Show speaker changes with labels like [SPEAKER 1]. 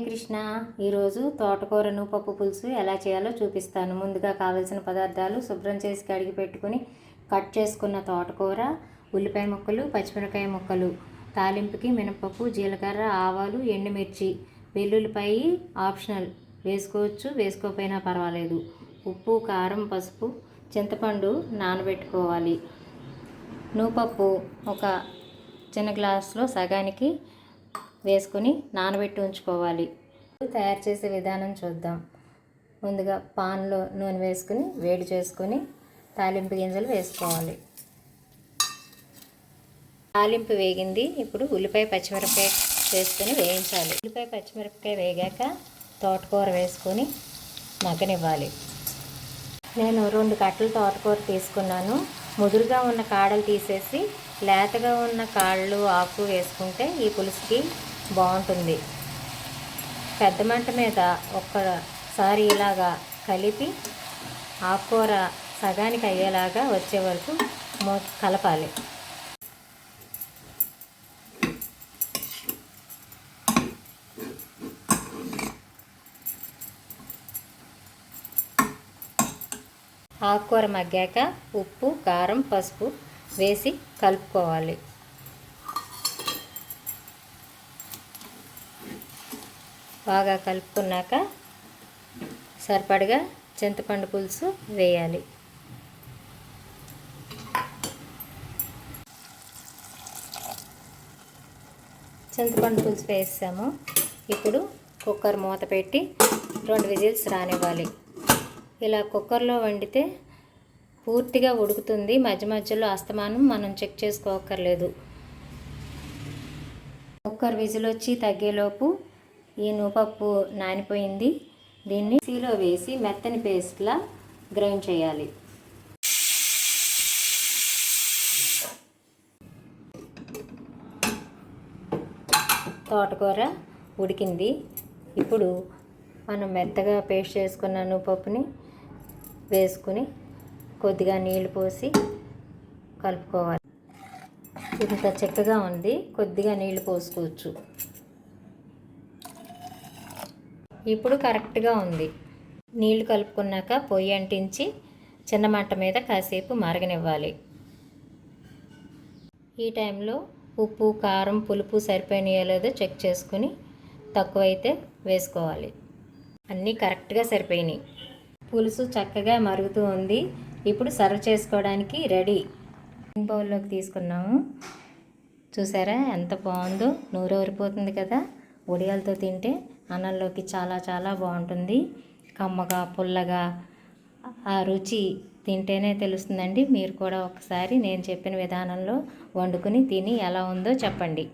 [SPEAKER 1] కృష్ణ ఈరోజు తోటకూర పప్పు పులుసు ఎలా చేయాలో చూపిస్తాను. ముందుగా కావలసిన పదార్థాలు శుభ్రం చేసి కడిగి పెట్టుకుని కట్ చేసుకున్న తోటకూర ఉల్లిపాయ ముక్కలు పచ్చిమిరకాయ ముక్కలు తాలింపుకి మినపప్పు జీలకర్ర ఆవాలు ఎండుమిర్చి వెల్లుల్లిపాయ ఆప్షనల్. వేసుకోవచ్చు వేసుకోకపోయినా పర్వాలేదు. ఉప్పు కారం పసుపు చింతపండు నానబెట్టుకోవాలి. నూపప్పు ఒక చిన్న గ్లాస్లో సగానికి వేసుకొని నానబెట్టి ఉంచుకోవాలి. తయారు చేసే విధానం చూద్దాం. ముందుగా పాన్లో నూనె వేసుకుని వేడి చేసుకొని తాలింపు గింజలు వేసుకోవాలి. తాలింపు వేగింది. ఇప్పుడు ఉల్లిపాయ పచ్చిమిరపకాయ వేసుకొని వేయించాలి. ఉల్లిపాయ పచ్చిమిరపకాయ వేగాక తోటకూర వేసుకొని మగ్గనివ్వాలి. నేను రెండు కట్టలు తోటకూర తీసుకున్నాను. ముదురుగా ఉన్న కాడలు తీసేసి లేతగా ఉన్న కాళ్ళు ఆకు వేసుకుంటే ఈ పులుసుకి బాగుంటుంది. పెద్ద మంట మీద ఒక్కసారి ఇలాగా కలిపి ఆకుకూర సగానికి అయ్యేలాగా వచ్చే వరకు కలపాలి. ఆకుకూర మగ్గాక ఉప్పు కారం పసుపు వేసి కలుపుకోవాలి. బాగా కలుపుకున్నాక సరిపడగా చింతపండు పులుసు వేయాలి. చింతపండు పులుసు వేసాము. ఇప్పుడు కుక్కర్ మూత పెట్టి రెండు విజిల్స్ రానివ్వాలి. ఇలా కుక్కర్లో వండితే పూర్తిగా ఉడుకుతుంది. మధ్య మధ్యలో అస్తమానం మనం చెక్ చేసుకోకర్లేదు కుక్కర్ విజిల్ వచ్చి తగ్గేలోపు ఈ నూపప్పు నానిపోయింది. దీన్ని సీలో వేసి మెత్తని పేస్ట్లా గ్రైండ్ చేయాలి. తోటకూర ఉడికింది. ఇప్పుడు మనం మెత్తగా పేస్ట్ చేసుకున్న నూపప్పుని వేసుకుని కొద్దిగా నీళ్ళు పోసి కలుపుకోవాలి. ఇంత చక్కగా ఉంది. కొద్దిగా నీళ్ళు పోసుకోవచ్చు. ఇప్పుడు కరెక్ట్గా ఉంది. నీళ్ళు కలుపుకున్నాక పొయ్యి అంటించి చిన్న మంట మీద కాసేపు మరగనివ్వాలి. ఈ టైంలో ఉప్పు కారం పులుపు సరిపోయినాయో లేదో చెక్ చేసుకుని తక్కువైతే వేసుకోవాలి. అన్నీ కరెక్ట్గా సరిపోయినాయి. పులుసు చక్కగా మరుగుతూ ఉంది. ఇప్పుడు సర్వ్ చేసుకోవడానికి రెడీ. బౌల్లోకి తీసుకున్నాము. చూసారా ఎంత బాగుందో? నూరు ఊరిపోతుంది కదా? వడియాలతో తింటే అన్నంలోకి చాలా చాలా బాగుంటుంది. కమ్మగా పుల్లగా ఆ రుచి తింటేనే తెలుస్తుందండి. మీరు కూడా ఒకసారి నేను చెప్పిన విధానంలో వండుకుని తిని ఎలా ఉందో చెప్పండి.